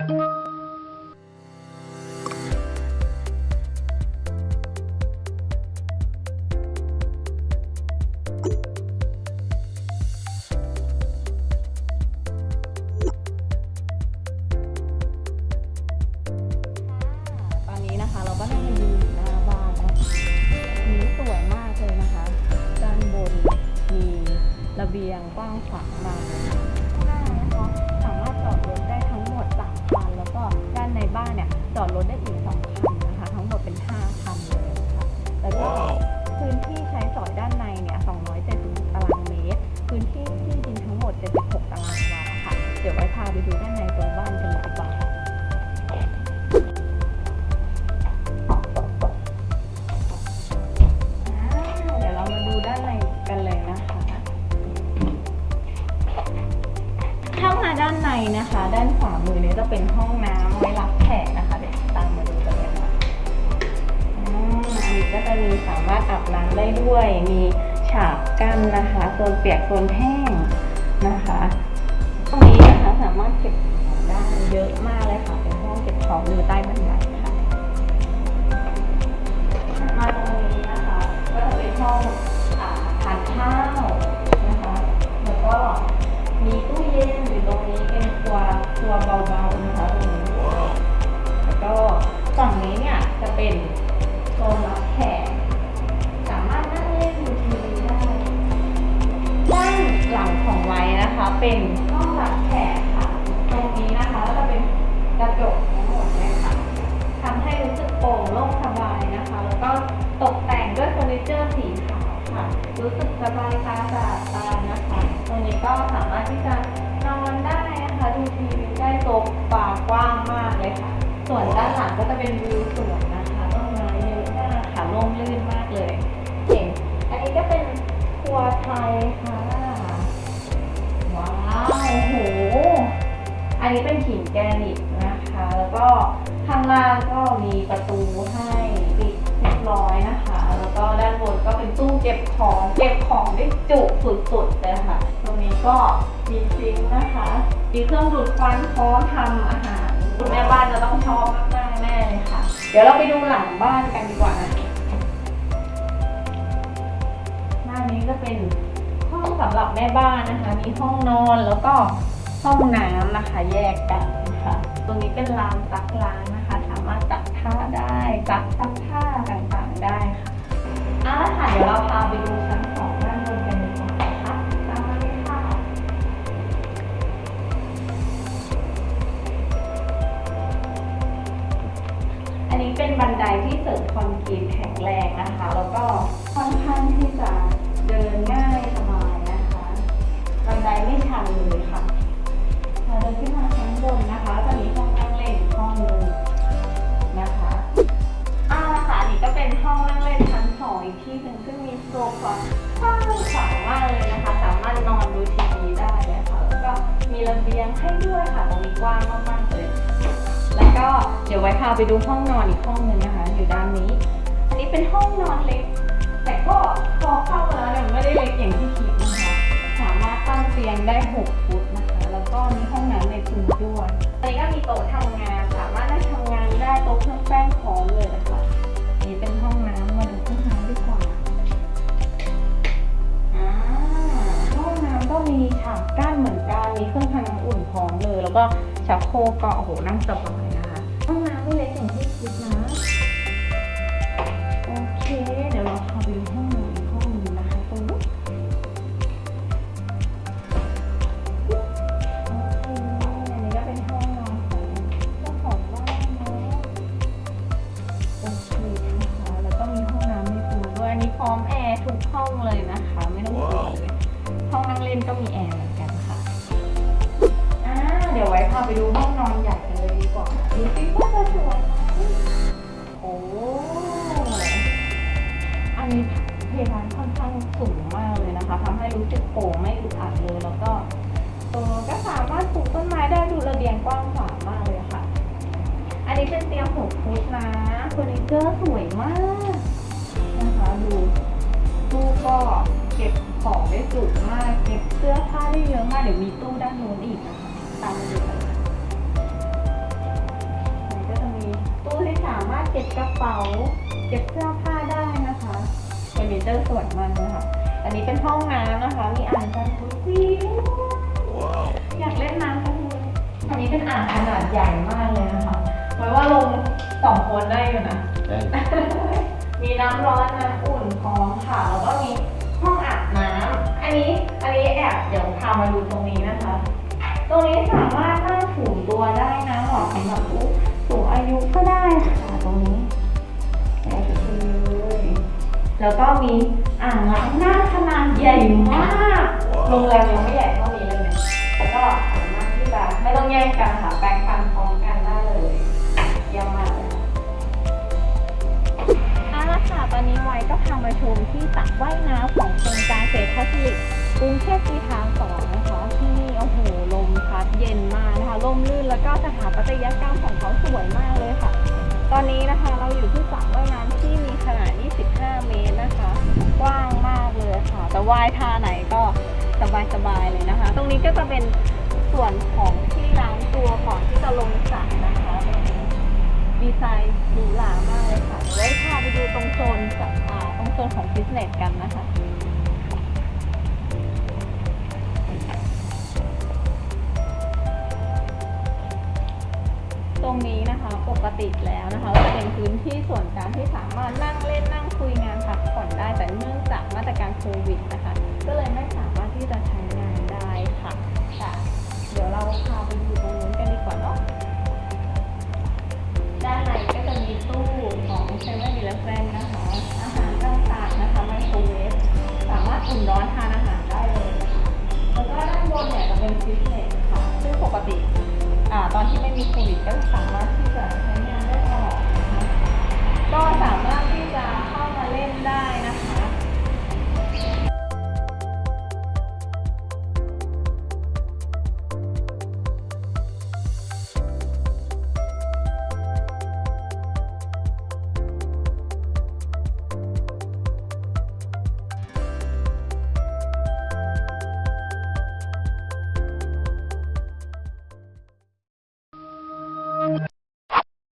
ตอนนี้นะคะเราก็ได้มายืนอยู่หน้าบ้านนะคะนี้สวยมากเลยนะคะ ด้านบนมีระเบียงกว้างขวางมากามาด้านในนะคะ ด้านขวามือเนี้จะเป็นห้องน้ำไว้รับแขกนะคะ เดี๋ยวตามมาดูกันเลยค่ะอือันนี้ก็จะมีสามารถอาบน้ำได้ด้วย มีฉากกั้นนะคะโซนเปียกโซนแห้งนะคะ ตรงนี้นะคะสามารถเก็บของได้เยอะมากเลยค่ะ เป็นห้องเก็บของอยู่ใต้บันไดค่ะมาตรงนี้นะคะ ก็จะเป็นห้อง เป็นห้องรับแขกค่ะ ตรงนี้นะคะก็จะเป็นกระจกทั้งหมดเลยค่ะทำให้รู้สึกโปร่งโล่งสบายนะคะ แล้วก็ตกแต่งด้วยเฟอร์นิเจอร์สีขาวค่ะ รู้สึกสบายตาสะอาดตานะคะ ตรงนี้ก็สามารถที่จะนอนได้นะคะดูทีวีได้โซฟากว้างมากเลยค่ะ ส่วนด้านหลังก็จะเป็นวิวสวนนะคะต้นไม้เยอะมากค่ะร่มรื่นมากเลย ของเก็บของได้จุสุดๆเลยค่ะ ตรงนี้ก็มีซิงค์นะคะ มีเครื่องดูดควันพร้อมทำอาหารคุณแม่บ้านจะต้องชอบมากๆแน่เลยค่ะ เดี๋ยวเราไปดูหลังบ้านกันดีกว่านะหน้านี้จะเป็นห้องสำหรับแม่บ้านนะคะ มีห้องนอนแล้วก็ห้องน้ำนะคะแยกกันค่ะ ตรงนี้เป็นลานซักล้างนะคะ สามารถซักผ้าได้ซักซักผ้าต่างๆได้ค่ะ อาละค่ะเดี๋ยวเราพาไปดูชั้นสองด้านบนกันดีกว่านะคะตามมาเลยค่ะ อันนี้เป็นบันไดที่เสริมคอนกรีตแข็งแรงนะคะ แล้วก็ค่อนข้างที่จะเดินง่ายสบายนะคะ บันไดไม่ชันเลยค่ะพอเดินขึ้นมาชั้นบนนะคะ อีกที่หนึ่งซึ่งมีโซฟากว้างขวางมากเลยนะคะ สามารถนอนดูทีวีได้นะคะแล้วก็มีระเบียงให้ด้วยค่ะตรงนี้กว้างมากๆเลย แล้วก็เดี๋ยวไว้พาไปดูห้องนอนอีกห้องหนึ่งนะคะ อยู่ด้านนี้ อันนี้เป็นห้องนอนเล็ก แต่ก็พอเข้ามาแล้วเนี่ยไม่ได้เล็กอย่างที่คิดนะคะ สามารถตั้งเตียงได้ 6 ฟุตนะคะ แล้วก็มีห้องน้ำในพื้ด้วยอันนี้ก็มีโต๊ะทำงาน ก็ชาโครกก็โอ้โหนั่งสบายนะคะห้องน้ำไม่เล็กอย่างที่คิดนะ ไปดูห้องนอนใหญ่กันเลยดีกว่าดูสิว่าจะสวยโอ้อันนี้เพดานค่อนข้างสูงมากเลยนะคะทำให้รู้สึกโปร่งไม่อึดอัดเลยแล้วก็ตรงนู้นก็สามารถปลูกต้นไม้ได้ดูระเบียงกว้างขวางมากเลยค่ะ อันนี้เป็นเตียงหกฟุตนะเฟอร์นิเจอร์สวยมากนะคะดูตู้ก็เก็บของได้จุมาก เก็บเสื้อผ้าได้เยอะมากเดี๋ยว เก็บเสื้อผ้าได้นะคะเฟอร์นิเจอร์สวยมากเลยค่ะ อันนี้เป็นห้องน้ำนะคะ มีอ่างจันทร์วิวอยากเล่นน้ำจังเลยอันนี้เป็นอ่างขนาดใหญ่มากเลยนะคะไว้ว่าลงสองคนได้อยู่นะได้มีน้ำร้อนน้ำอุ่นพร้อมค่ะแล้วก็มีห้องอาบน้ำอันนี้อันนี้แอบเดี๋ยวพามาดูตรงนี้นะคะ ตรงนี้สามารถนั่งถูตัวได้นะเหมาะสำหรับผู้สูงอายุก็ได้ แล้วก็มีอ่างล้างหน้าขนาดใหญ่มากโรงแรมยังไม่ใหญ่เท่านี้เลยเนี่ยแล้วก็สามารถที่จะไม่ต้องแย่งกันค่ะแปรงฟันพร้อมกันได้เลยเยี่ยมมากเลยค่ะเอาละค่ะตอนนี้ไว้ก็พามาชมที่สระว่ายน้ำของโครงการเซฟพัสลิกกรุงเทพกีทางสองนะคะที่นี่โอ้โหลมพัดเย็นมากนะคะร่มรื่นแล้วก็สถาปัตยกรรมของเขาสวยมากเลยค่ะ ตอนนี้นะคะเราอยู่ที่สระว่ายน้ำที่มีข 5 เมตรนะคะ กว้างมากเลยค่ะ แต่ว่ายท่าไหนก็สบายๆเลยนะคะ ตรงนี้ก็จะเป็นส่วนของที่ล้างตัวก่อนที่จะลงสระนะคะตรงนี้ดีไซน์หรูหรามากเลยค่ะเดี๋ยวไว้พาไปดูตรงโซนกับตรงโซนของฟิตเนสกันนะคะตรงนี้นะคะปกติแล้วนะคะจะเป็นพื้นที่ส่วนกลางที่สามารถนั่งเล่นนั่ง นอีเลฟเว่นะคะ อาหารต่างๆนะคะไมโครเวฟสามารถอุ่นร้อนทานอาหารได้เลยค่ะแล้วก็ด้านบนเนี่ยจะเป็นฟิตเนสค่ะ ซึ่งปกติอ่าตอนที่ไม่มีโควิดก็สามารถที่จะใช้